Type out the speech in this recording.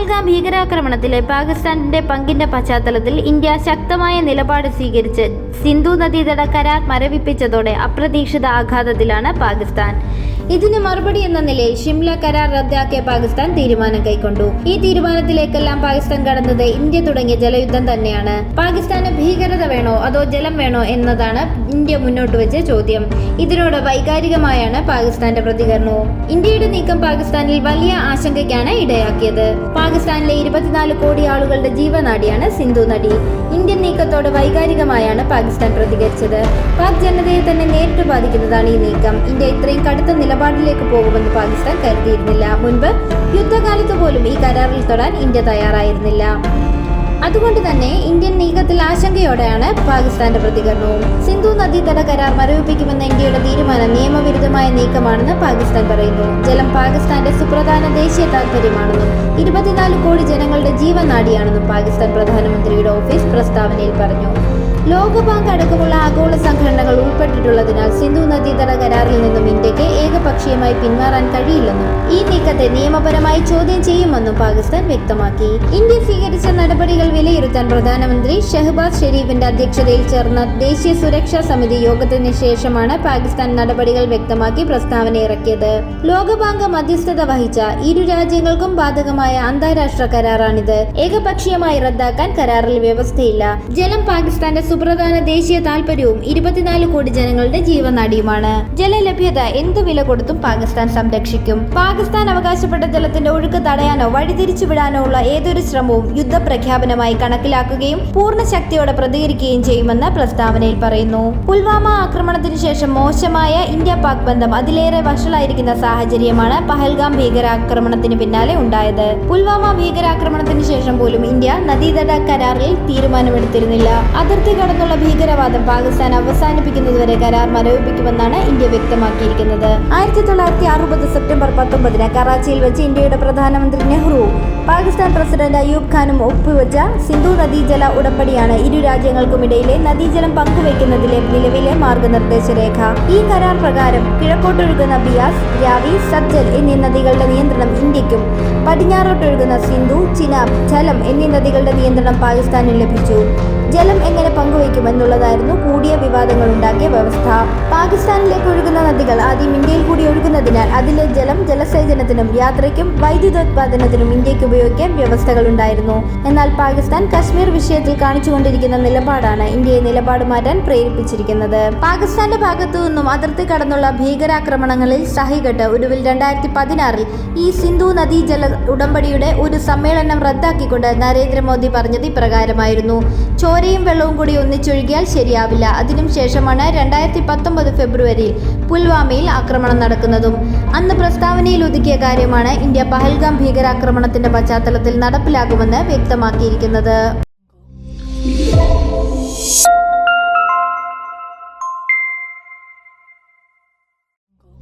പഹൽഗാം ഭീകരാക്രമണത്തിലെ പാകിസ്ഥാന്റെ പങ്കിന്റെ പശ്ചാത്തലത്തിൽ ഇന്ത്യ ശക്തമായ നിലപാട് സ്വീകരിച്ച് സിന്ധു നദീതട കരാർ മരവിപ്പിച്ചതോടെ അപ്രതീക്ഷിത ആഘാതത്തിലാണ് പാകിസ്ഥാൻ. ഇതിന് മറുപടി എന്ന നിലയിൽ ഷിംല കരാർ റദ്ദാക്കിയ പാകിസ്ഥാൻ തീരുമാനം കൈക്കൊണ്ടു. ഈ തീരുമാനത്തിലേക്കെല്ലാം പാകിസ്ഥാൻ കടന്നത് ഇന്ത്യ തുടങ്ങിയ ജലയുദ്ധം തന്നെയാണ്. പാകിസ്ഥാന് ഭീകരത വേണോ അതോ ജലം വേണോ എന്നതാണ് ഇന്ത്യ മുന്നോട്ട് വെച്ച ചോദ്യം. ഇതിനോട് വൈകാരികമായാണ് പാകിസ്ഥാന്റെ പ്രതികരണവും. ഇന്ത്യയുടെ നീക്കം പാകിസ്ഥാനിൽ വലിയ ആശങ്കയ്ക്കാണ് ഇടയാക്കിയത്. പാകിസ്ഥാനിലെ ഇരുപത്തിനാല് കോടി ആളുകളുടെ ജീവനാടിയാണ് സിന്ധു നടി ഇന്ത്യൻ നീക്കത്തോട് വൈകാരികമായാണ് പാകിസ്ഥാൻ പ്രതികരിച്ചത്. പാക് ജനതയെ തന്നെ നേരിട്ട് ബാധിക്കുന്നതാണ് ഈ നീക്കം. ഇന്ത്യ ഇത്രയും കടുത്ത നിലപാടിലേക്ക് പോകുമെന്ന് പാകിസ്ഥാൻ കരുതിയിരുന്നില്ല. മുൻപ് യുദ്ധകാലത്ത് പോലും ഈ കരാറിൽ തൊടാൻ ഇന്ത്യ തയ്യാറായിരുന്നില്ല. അതുകൊണ്ട് തന്നെ ഇന്ത്യൻ നീക്കത്തിൽ ആശങ്കയോടെയാണ് പാകിസ്ഥാന്റെ പ്രതികരണവും. സിന്ധു നദീതട കരാർ മരവിപ്പിക്കുമെന്ന ഇന്ത്യയുടെ തീരുമാനം നിയമവിരുദ്ധമായ നീക്കമാണെന്ന് പാകിസ്ഥാൻ പറയുന്നു. ജലം പാകിസ്ഥാന്റെ സുപ്രധാന ദേശീയ താൽപര്യമാണെന്നും ഇരുപത്തിനാല് കോടി ജനങ്ങളുടെ ജീവനാഡിയാണെന്നും പാകിസ്ഥാൻ പ്രധാനമന്ത്രിയുടെ ഓഫീസ് പ്രസ്താവനയിൽ പറഞ്ഞു. ലോകബാങ്ക് അടക്കമുള്ള ആഗോള സംഘടനകൾ ഉൾപ്പെട്ടിട്ടുള്ളതിനാൽ സിന്ധു നദീതട കരാറിൽ നിന്നും ഇന്ത്യയ്ക്ക് ഏകപക്ഷീയമായി പിന്മാറാൻ കഴിയില്ലെന്നും ഈ നീക്കത്തെ നിയമപരമായി ചോദ്യം ചെയ്യുമെന്നും പാകിസ്ഥാൻ വ്യക്തമാക്കി. ഇന്ത്യ സ്വീകരിച്ച നടപടികൾ വിലയിരുത്താൻ പ്രധാനമന്ത്രി ഷെഹബാസ് ഷെരീഫിന്റെ അധ്യക്ഷതയിൽ ചേർന്ന ദേശീയ സുരക്ഷാ സമിതി യോഗത്തിന് ശേഷമാണ് പാകിസ്ഥാൻ നടപടികൾ വ്യക്തമാക്കി പ്രസ്താവന ഇറക്കിയത്. ലോകബാങ്ക് മധ്യസ്ഥത വഹിച്ച ഇരു രാജ്യങ്ങൾക്കും ബാധകമായ അന്താരാഷ്ട്ര കരാറാണിത്. ഏകപക്ഷീയമായി റദ്ദാക്കാൻ കരാറിൽ വ്യവസ്ഥയില്ല. ജലം പാകിസ്ഥാന്റെ സുപ്രധാന ദേശീയ താൽപര്യവും ഇരുപത്തിനാല് കോടി ജനങ്ങളുടെ ജീവനാഡിയുമാണ് ജലലഭ്യത എന്ത് വില കൊടുത്തും പാകിസ്ഥാൻ സംരക്ഷിക്കും. പാകിസ്ഥാൻ അവകാശപ്പെട്ട ജലത്തിന്റെ ഒഴുക്ക് തടയാനോ വഴിതിരിച്ചു വിടാനോ ഉള്ള ഏതൊരു ശ്രമവും യുദ്ധപ്രഖ്യാപനമായി കണക്കിലാക്കുകയും പൂർണ ശക്തിയോടെ പ്രതികരിക്കുകയും ചെയ്യുമെന്ന് പ്രസ്താവനയിൽ പറയുന്നു. പുൽവാമ ആക്രമണത്തിന് ശേഷം മോശമായ ഇന്ത്യ പാക് ബന്ധം അതിലേറെ വഷളായിരിക്കുന്ന സാഹചര്യമാണ് പഹൽഗാം ഭീകരാക്രമണത്തിന് പിന്നാലെ ഉണ്ടായത്. പുൽവാമ ഭീകരാക്രമണത്തിന് ശേഷം പോലും ഇന്ത്യ നദീതട കരാറിൽ തീരുമാനമെടുത്തിരുന്നില്ല. അതിർത്തി കടന്നുള്ള ഭീകരവാദം പാകിസ്ഥാൻ അവസാനിപ്പിക്കുന്നതുവരെ കരാർ മരവിപ്പിക്കുമെന്നാണ് ഇന്ത്യ വ്യക്തമാക്കിയിരിക്കുന്നത്. ആയിരത്തി തൊള്ളായിരത്തി അറുപത് സെപ്റ്റംബർ പത്തൊമ്പതിന് കറാച്ചിയിൽ വെച്ച് ഇന്ത്യയുടെ പ്രധാനമന്ത്രി നെഹ്റു പാകിസ്ഥാൻ പ്രസിഡന്റ് അയൂബ് ഖാനും ഒപ്പുവെച്ച സിന്ധു നദീജല ഉടമ്പടിയാണ് ഇരു രാജ്യങ്ങൾക്കുമിടയിലെ നദീജലം പങ്കുവയ്ക്കുന്നതിലെ നിലവിലെ മാർഗനിർദ്ദേശ രേഖ ഈ കരാർ പ്രകാരം കിഴക്കോട്ടൊഴുകുന്ന ബിയാസ് രാവി സത്ജൽ എന്നീ നദികളുടെ നിയന്ത്രണം ഇന്ത്യക്കും പടിഞ്ഞാറോട്ടൊഴുകുന്ന സിന്ധു ചിനാബ് ജലം എന്നീ നദികളുടെ നിയന്ത്രണം പാകിസ്ഥാനും ലഭിച്ചു. ജലം എങ്ങനെ പങ്കുവയ്ക്കുമെന്നുള്ളതായിരുന്നു കൂടിയ വിവാദങ്ങൾ ഉണ്ടാക്കിയ വ്യവസ്ഥ. പാകിസ്ഥാനിലേക്ക് ഒഴുകുന്ന നദികൾ ആദ്യം ഇന്ത്യയിൽ കൂടി ഒഴുകുന്നതിനാൽ അതിലെ ജലം ജലസേചനത്തിനും യാത്രയ്ക്കും വൈദ്യുതോത്പാദനത്തിനും ഇന്ത്യയ്ക്ക് ഉപയോഗിക്കാൻ വ്യവസ്ഥകൾ ഉണ്ടായിരുന്നു. എന്നാൽ പാകിസ്ഥാൻ കശ്മീർ വിഷയത്തിൽ കാണിച്ചുകൊണ്ടിരിക്കുന്ന നിലപാടാണ് ഇന്ത്യയെ നിലപാട് മാറ്റാൻ പ്രേരിപ്പിച്ചിരിക്കുന്നത്. പാകിസ്ഥാന്റെ ഭാഗത്തു നിന്നും അതിർത്തി കടന്നുള്ള ഭീകരാക്രമണങ്ങളിൽ സഹികെട്ട് ഒടുവിൽ രണ്ടായിരത്തി പതിനാറിൽ ഈ സിന്ധു നദീജല ഉടമ്പടിയുടെ ഒരു സമ്മേളനം റദ്ദാക്കിക്കൊണ്ട് നരേന്ദ്രമോദി പറഞ്ഞത് ഇപ്രകാരമായിരുന്നു. ചോരയും വെള്ളവും കൂടി ഒന്നിച്ചൊഴുകിയാൽ ശരിയാവില്ല. അതിനും ശേഷമാണ് രണ്ടായിരത്തി പത്തൊമ്പത് ഫെബ്രുവരിയിൽ പുൽവാമയിൽ ആക്രമണം നടക്കുന്നതും. അന്ന് പ്രസ്താവനയിൽ ഒതുക്കിയ കാര്യമാണ് ഇന്ത്യ പഹൽഗാം ഭീകരാക്രമണത്തിന്റെ പശ്ചാത്തലത്തിൽ നടപ്പിലാകുമെന്ന് വ്യക്തമാക്കിയിരിക്കുന്നത്.